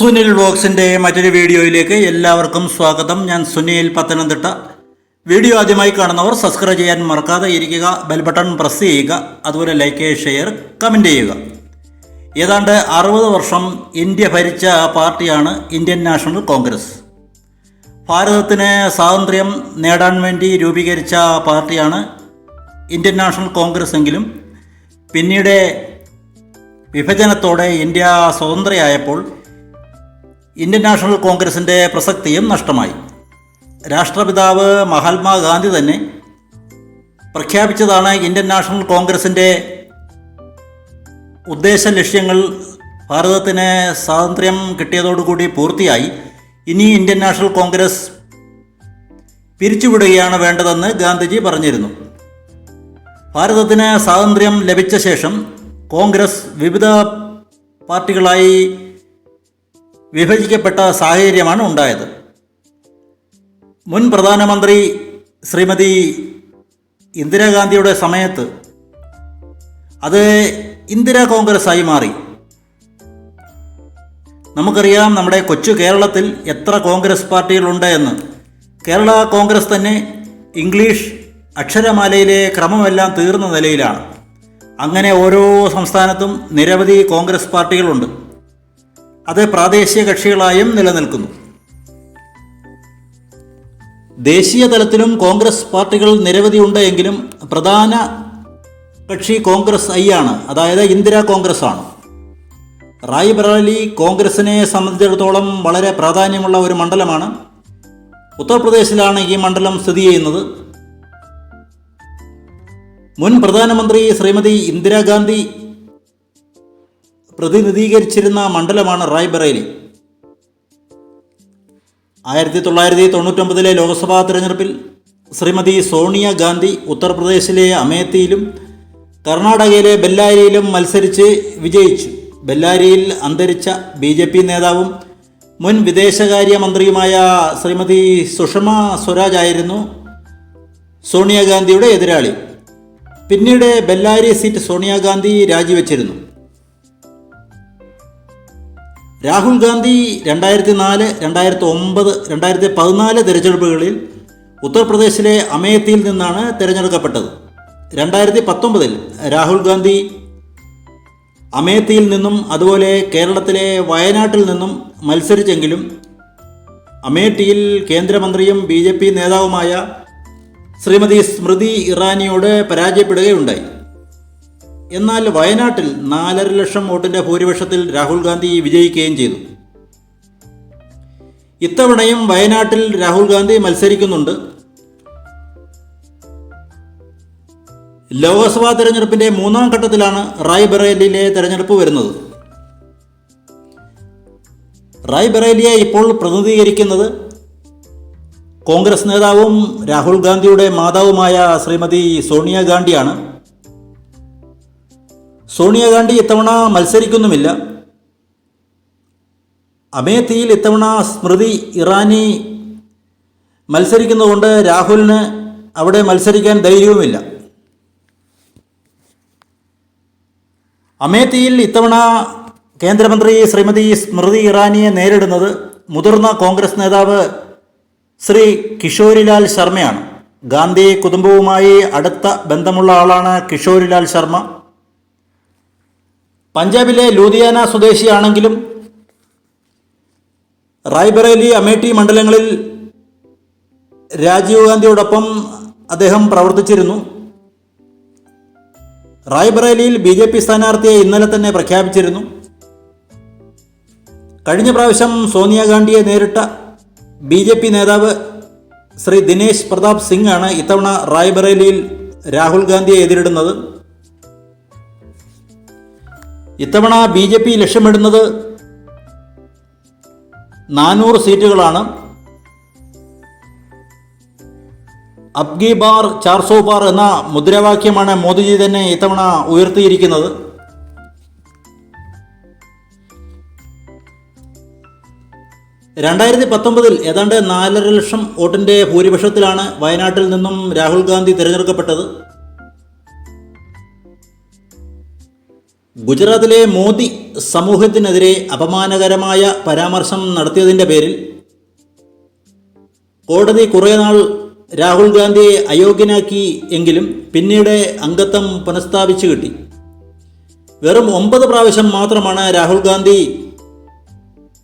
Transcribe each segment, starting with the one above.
സുനിൽ വോക്സിന്റെ മറ്റൊരു വീഡിയോയിലേക്ക് എല്ലാവർക്കും സ്വാഗതം. ഞാൻ സുനിൽ പത്തനംതിട്ട. വീഡിയോ ആദ്യമായി കാണുന്നവർ സബ്സ്ക്രൈബ് ചെയ്യാൻ മറക്കാതെ ഇരിക്കുക ബെൽ ബട്ടൺ പ്രസ് ചെയ്യുക അതുപോലെ ലൈക്ക് ഷെയർ കമന്റ് ചെയ്യുക. ഏതാണ്ട് അറുപത് വർഷം ഇന്ത്യ ഭരിച്ച പാർട്ടിയാണ് ഇന്ത്യൻ നാഷണൽ കോൺഗ്രസ്. ഭാരതത്തിന് സ്വാതന്ത്ര്യം നേടാൻ വേണ്ടി രൂപീകരിച്ച പാർട്ടിയാണ് ഇന്ത്യൻ നാഷണൽ കോൺഗ്രസ് എങ്കിലും. പിന്നീട് വിഭജനത്തോടെ ഇന്ത്യ സ്വതന്ത്രയായപ്പോൾ ഇന്ത്യൻ നാഷണൽ കോൺഗ്രസിന്റെ പ്രസക്തിയും നഷ്ടമായി. രാഷ്ട്രപിതാവ് മഹാത്മാഗാന്ധി തന്നെ പ്രഖ്യാപിച്ചതാണ് ഇന്ത്യൻ നാഷണൽ കോൺഗ്രസിന്റെ ഉദ്ദേശ ലക്ഷ്യങ്ങൾ ഭാരതത്തിന് സ്വാതന്ത്ര്യം കിട്ടിയതോടുകൂടി പൂർത്തിയായി. ഇനി ഇന്ത്യൻ നാഷണൽ കോൺഗ്രസ് പിരിച്ചുവിടുകയാണ് വേണ്ടതെന്ന് ഗാന്ധിജി പറഞ്ഞിരുന്നു. ഭാരതത്തിന് സ്വാതന്ത്ര്യം ലഭിച്ച ശേഷം കോൺഗ്രസ് വിവിധ പാർട്ടികളായി വിഭജിക്കപ്പെട്ട സാഹചര്യമാണ് ഉണ്ടായത്. മുൻ പ്രധാനമന്ത്രി ശ്രീമതി ഇന്ദിരാഗാന്ധിയുടെ സമയത്ത് അത് ഇന്ദിരാ കോൺഗ്രസ് ആയി മാറി. നമുക്കറിയാം നമ്മുടെ കൊച്ചു കേരളത്തിൽ എത്ര കോൺഗ്രസ് പാർട്ടികളുണ്ട് എന്ന്. കേരള കോൺഗ്രസ് തന്നെ ഇംഗ്ലീഷ് അക്ഷരമാലയിലെ ക്രമമെല്ലാം തീർന്ന നിലയിലാണ്. അങ്ങനെ ഓരോ സംസ്ഥാനത്തും നിരവധി കോൺഗ്രസ് പാർട്ടികളുണ്ട്. അത് പ്രാദേശിക കക്ഷികളായും നിലനിൽക്കുന്നു. ദേശീയ തലത്തിലും കോൺഗ്രസ് പാർട്ടികൾ നിരവധി ഉണ്ട് എങ്കിലും പ്രധാന കക്ഷി കോൺഗ്രസ് ഐ ആണ്. അതായത് ഇന്ദിരാ കോൺഗ്രസ് ആണ്. റായ്ബറലി കോൺഗ്രസിനെ സംബന്ധിച്ചിടത്തോളം വളരെ പ്രാധാന്യമുള്ള ഒരു മണ്ഡലമാണ്. ഉത്തർപ്രദേശിലാണ് ഈ മണ്ഡലം സ്ഥിതി ചെയ്യുന്നത്. മുൻ പ്രധാനമന്ത്രി ശ്രീമതി ഇന്ദിരാഗാന്ധി പ്രതിനിധീകരിച്ചിരുന്ന മണ്ഡലമാണ് റായ്ബറേലി. ആയിരത്തി തൊള്ളായിരത്തി തൊണ്ണൂറ്റൊമ്പതിലെ ലോക്സഭാ തെരഞ്ഞെടുപ്പിൽ ശ്രീമതി സോണിയ ഗാന്ധി ഉത്തർപ്രദേശിലെ അമേത്തിയിലും കർണാടകയിലെ ബെല്ലാരിയിലും മത്സരിച്ച് വിജയിച്ചു. ബെല്ലാരിയിൽ അന്തരിച്ച ബി ജെ പി നേതാവും മുൻ വിദേശകാര്യ മന്ത്രിയുമായ ശ്രീമതി സുഷമ സ്വരാജ് ആയിരുന്നു സോണിയാഗാന്ധിയുടെ എതിരാളി. പിന്നീട് ബെല്ലാരി സീറ്റ് സോണിയാഗാന്ധി രാജിവെച്ചിരുന്നു. രാഹുൽ ഗാന്ധി രണ്ടായിരത്തി നാല് രണ്ടായിരത്തി ഒമ്പത് രണ്ടായിരത്തി പതിനാല് തിരഞ്ഞെടുപ്പുകളിൽ ഉത്തർപ്രദേശിലെ അമേത്തിയിൽ നിന്നാണ് തിരഞ്ഞെടുക്കപ്പെട്ടത്. രണ്ടായിരത്തി പത്തൊമ്പതിൽ രാഹുൽ ഗാന്ധി അമേത്തിയിൽ നിന്നും അതുപോലെ കേരളത്തിലെ വയനാട്ടിൽ നിന്നും മത്സരിച്ചെങ്കിലും അമേഠിയിൽ കേന്ദ്രമന്ത്രിയും ബി ജെ പി നേതാവുമായ ശ്രീമതി സ്മൃതി ഇറാനിയോട് പരാജയപ്പെടുകയുണ്ടായി. എന്നാൽ വയനാട്ടിൽ നാലര ലക്ഷം വോട്ടിന്റെ ഭൂരിപക്ഷത്തിൽ രാഹുൽ ഗാന്ധി വിജയിക്കുകയും ചെയ്തു. ഇത്തവണയും വയനാട്ടിൽ രാഹുൽ ഗാന്ധി മത്സരിക്കുന്നുണ്ട്. ലോക്സഭാ തെരഞ്ഞെടുപ്പിന്റെ മൂന്നാം ഘട്ടത്തിലാണ് റായ്ബറേലിയിലെ തെരഞ്ഞെടുപ്പ് വരുന്നത്. റായ്ബറേലിയെ ഇപ്പോൾ പ്രതിനിധീകരിക്കുന്നത് കോൺഗ്രസ് നേതാവും രാഹുൽ ഗാന്ധിയുടെ മാതാവുമായ ശ്രീമതി സോണിയാഗാന്ധിയാണ്. സോണിയാഗാന്ധി ഇത്തവണ മത്സരിക്കുന്നുമില്ല. അമേത്തിയിൽ ഇത്തവണ സ്മൃതി ഇറാനി മത്സരിക്കുന്നതുകൊണ്ട് രാഹുലിന് അവിടെ മത്സരിക്കാൻ ധൈര്യവുമില്ല. അമേത്തിയിൽ ഇത്തവണ കേന്ദ്രമന്ത്രി ശ്രീമതി സ്മൃതി ഇറാനിയെ നേരിടുന്നത് മുതിർന്ന കോൺഗ്രസ് നേതാവ് ശ്രീ കിഷോരിലാൽ ശർമ്മയാണ്. ഗാന്ധി കുടുംബവുമായി അടുത്ത ബന്ധമുള്ള ആളാണ് കിഷോരിലാൽ ശർമ്മ. പഞ്ചാബിലെ ലൂധിയാന സ്വദേശിയാണെങ്കിലും റായ്ബറേലി അമേഠി മണ്ഡലങ്ങളിൽ രാജീവ് ഗാന്ധിയോടൊപ്പം അദ്ദേഹം പ്രവർത്തിച്ചിരുന്നു. റായ്ബറേലിയിൽ ബി ജെ പി സ്ഥാനാർത്ഥിയെ ഇന്നലെ തന്നെ പ്രഖ്യാപിച്ചിരുന്നു. കഴിഞ്ഞ പ്രാവശ്യം സോണിയാഗാന്ധിയെ നേരിട്ട ബി ജെ പി നേതാവ് ശ്രീ ദിനേശ് പ്രതാപ് സിംഗ് ആണ് ഇത്തവണ റായ്ബറേലിയിൽ രാഹുൽ ഗാന്ധിയെ എതിരിടുന്നത്. ഇത്തവണ ബി ജെ പി ലക്ഷ്യമിടുന്നത് നാനൂറ് സീറ്റുകളാണ്. അബ്ഗി ബാർ ചാർസോ ബാർ എന്ന മുദ്രാവാക്യമാണ് മോദിജി തന്നെ ഇത്തവണ ഉയർത്തിയിരിക്കുന്നത്. രണ്ടായിരത്തി പത്തൊമ്പതിൽ ഏതാണ്ട് നാലര ലക്ഷം വോട്ടിന്റെ ഭൂരിപക്ഷത്തിലാണ് വയനാട്ടിൽ നിന്നും രാഹുൽ ഗാന്ധി തിരഞ്ഞെടുക്കപ്പെട്ടത്. ഗുജറാത്തിലെ മോദി സമൂഹത്തിനെതിരെ അപമാനകരമായ പരാമർശം നടത്തിയതിന്റെ പേരിൽ കോടതി കുറേ നാൾ രാഹുൽ ഗാന്ധിയെ അയോഗ്യനാക്കി എങ്കിലും പിന്നീട് അംഗത്വം പുനഃസ്ഥാപിച്ചു കിട്ടി. വെറും ഒമ്പത് പ്രാവശ്യം മാത്രമാണ് രാഹുൽ ഗാന്ധി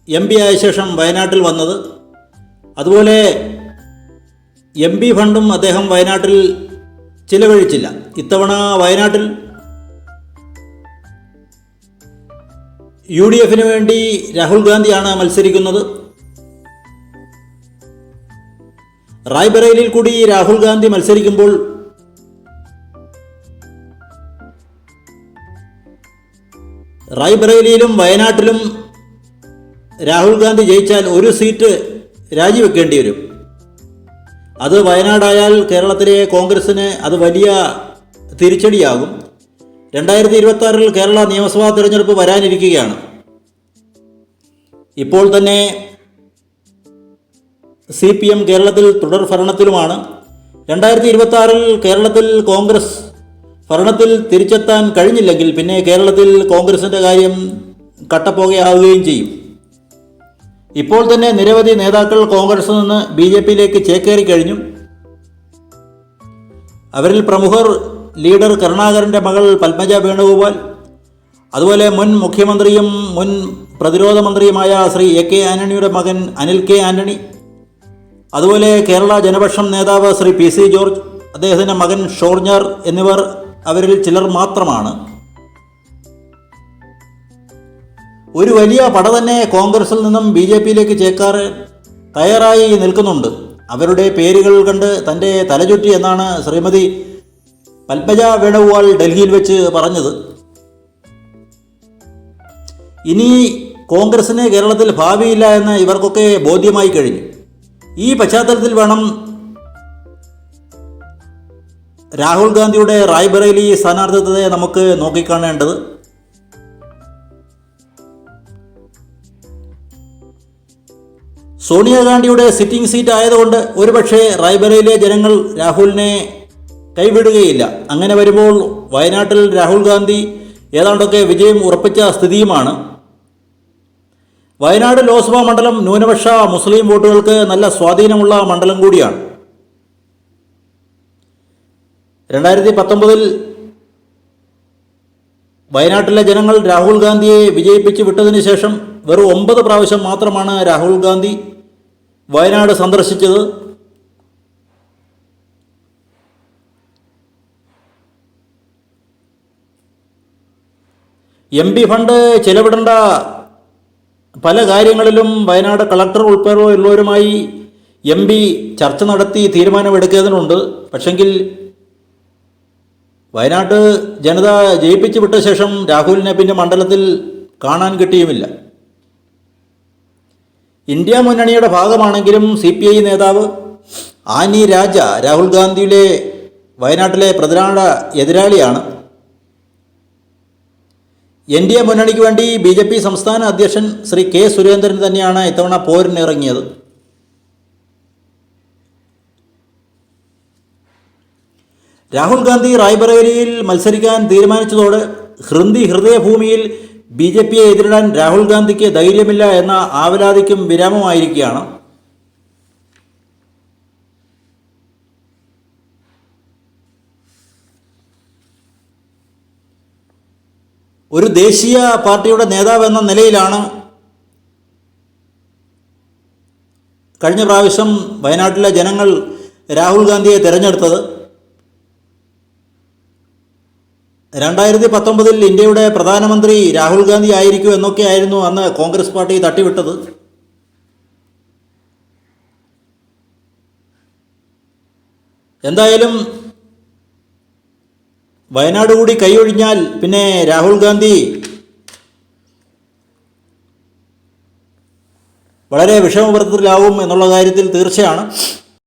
എം പി ആയ ശേഷം വയനാട്ടിൽ വന്നത്. അതുപോലെ എം പി ഫണ്ടും അദ്ദേഹം വയനാട്ടിൽ ചിലവഴിച്ചില്ല. ഇത്തവണ വയനാട്ടിൽ യു ഡി എഫിന് വേണ്ടി രാഹുൽ ഗാന്ധിയാണ് മത്സരിക്കുന്നത്. റായ്ബറേലിൽ കൂടി രാഹുൽ ഗാന്ധി മത്സരിക്കുമ്പോൾ റായ്ബറേലിയിലും വയനാട്ടിലും രാഹുൽ ഗാന്ധി ജയിച്ചാൽ ഒരു സീറ്റ് രാജിവെക്കേണ്ടി വരും. അത് വയനാടായാൽ കേരളത്തിലെ കോൺഗ്രസ്സിന് അത് വലിയ തിരിച്ചടിയാകും. രണ്ടായിരത്തി ഇരുപത്തി ആറിൽ കേരള നിയമസഭാ തിരഞ്ഞെടുപ്പ് വരാനിരിക്കുകയാണ്. ഇപ്പോൾ തന്നെ സി പി എം കേരളത്തിൽ തുടർ ഭരണത്തിലുമാണ്. രണ്ടായിരത്തി ഇരുപത്തി ആറിൽ കേരളത്തിൽ കോൺഗ്രസ് ഭരണത്തിൽ തിരിച്ചെത്താൻ കഴിഞ്ഞില്ലെങ്കിൽ പിന്നെ കേരളത്തിൽ കോൺഗ്രസിന്റെ കാര്യം കട്ടപ്പോകയാവുകയും ചെയ്യും. ഇപ്പോൾ തന്നെ നിരവധി നേതാക്കൾ കോൺഗ്രസിൽ നിന്ന് ബി ജെ പിയിലേക്ക് ചേക്കേറി കഴിഞ്ഞു. അവരിൽ പ്രമുഖർ ലീഡർ കരുണാകരന്റെ മകൾ പത്മജ വേണുഗോപാൽ അതുപോലെ മുൻ മുഖ്യമന്ത്രിയും മുൻ പ്രതിരോധ മന്ത്രിയുമായ ശ്രീ എ കെ ആന്റണിയുടെ മകൻ അനിൽ കെ ആന്റണി അതുപോലെ കേരള ജനപക്ഷം നേതാവ് ശ്രീ പി സി ജോർജ് അദ്ദേഹത്തിന്റെ മകൻ ഷോർജർ എന്നിവർ അവരിൽ ചിലർ മാത്രമാണ്. ഒരു വലിയ പട തന്നെ കോൺഗ്രസിൽ നിന്നും ബി ജെ പിയിലേക്ക് ചേക്കാറ് തയ്യാറായി നിൽക്കുന്നുണ്ട്. അവരുടെ പേരുകൾ കണ്ട് തന്റെ തലചുറ്റി എന്നാണ് ശ്രീമതി പത്മജ വേണുഗോപാൽ ഡൽഹിയിൽ വെച്ച് പറഞ്ഞത് ഇനി കോൺഗ്രസിന് കേരളത്തിൽ ഭാവിയില്ല എന്ന് ഇവർക്കൊക്കെ ബോധ്യമായി കഴിഞ്ഞു. ഈ പശ്ചാത്തലത്തിൽ വേണം രാഹുൽ ഗാന്ധിയുടെ റായ്ബറേലി സ്ഥാനാർത്ഥിത്വത്തെ നമുക്ക് നോക്കിക്കാണേണ്ടത്. സോണിയാഗാന്ധിയുടെ സിറ്റിംഗ് സീറ്റ് ആയതുകൊണ്ട് ഒരുപക്ഷെ റായ്ബറയിലെ ജനങ്ങൾ രാഹുലിനെ കൈവിടുകയില്ല. അങ്ങനെ വരുമ്പോൾ വയനാട്ടിൽ രാഹുൽ ഗാന്ധി ഏതാണ്ടൊക്കെ വിജയം ഉറപ്പിച്ച സ്ഥിതിയുമാണ്. വയനാട് ലോക്സഭാ മണ്ഡലം ന്യൂനപക്ഷ മുസ്ലിം വോട്ടുകൾക്ക് നല്ല സ്വാധീനമുള്ള മണ്ഡലം കൂടിയാണ്. രണ്ടായിരത്തി പത്തൊമ്പതിൽ വയനാട്ടിലെ ജനങ്ങൾ രാഹുൽ ഗാന്ധിയെ വിജയിപ്പിച്ച് വിട്ടതിന് ശേഷം വെറും ഒമ്പത് പ്രാവശ്യം മാത്രമാണ് രാഹുൽ ഗാന്ധി വയനാട് സന്ദർശിച്ചത്. എം പി ഫണ്ട് ചെലവിടേണ്ട പല കാര്യങ്ങളിലും വയനാട് കളക്ടർ ഉൾപ്പെടെയുള്ളവരുമായി എം പി ചർച്ച നടത്തി തീരുമാനമെടുക്കേണ്ടതുണ്ട്. പക്ഷെങ്കിൽ വയനാട്ട് ജനത ജയിപ്പിച്ചു വിട്ട ശേഷം രാഹുലിനെ പിന്നെ മണ്ഡലത്തിൽ കാണാൻ കിട്ടിയുമില്ല. ഇന്ത്യ മുന്നണിയുടെ ഭാഗമാണെങ്കിലും സി പി ഐ നേതാവ് ആനി രാജ രാഹുൽ ഗാന്ധിയിലെ വയനാട്ടിലെ പ്രധാന എതിരാളിയാണ്. എൻ ഡി എ മുന്നണിക്ക് വേണ്ടി ബി ജെ പി സംസ്ഥാന അധ്യക്ഷൻ ശ്രീ കെ സുരേന്ദ്രൻ തന്നെയാണ് ഇത്തവണ പോരിനിറങ്ങിയത്. രാഹുൽ ഗാന്ധി റായ്ബറേലിയിൽ മത്സരിക്കാൻ തീരുമാനിച്ചതോടെ ഹൃന്ദി ഹൃദയഭൂമിയിൽ ബി ജെ പിയെ എതിരിടാൻ രാഹുൽ ഗാന്ധിക്ക് ധൈര്യമില്ല എന്ന ആവലാതിക്കും വിരാമമായിരിക്കുകയാണ്. ഒരു ദേശീയ പാർട്ടിയുടെ നേതാവ് എന്ന നിലയിലാണ് കഴിഞ്ഞ പ്രാവശ്യം വയനാട്ടിലെ ജനങ്ങൾ രാഹുൽ ഗാന്ധിയെ തിരഞ്ഞെടുത്തത്. രണ്ടായിരത്തി പത്തൊമ്പതിൽ ഇന്ത്യയുടെ പ്രധാനമന്ത്രി രാഹുൽ ഗാന്ധി ആയിരിക്കും എന്നൊക്കെയായിരുന്നു അന്ന് കോൺഗ്രസ് പാർട്ടി തട്ടിവിട്ടത്. എന്തായാലും വയനാട് കൂടി കൈയൊഴിഞ്ഞാൽ പിന്നെ രാഹുൽ ഗാന്ധി വളരെ വിഷമവൃത്തത്തിലാവും എന്നുള്ള കാര്യത്തിൽ തീർച്ചയാണ്.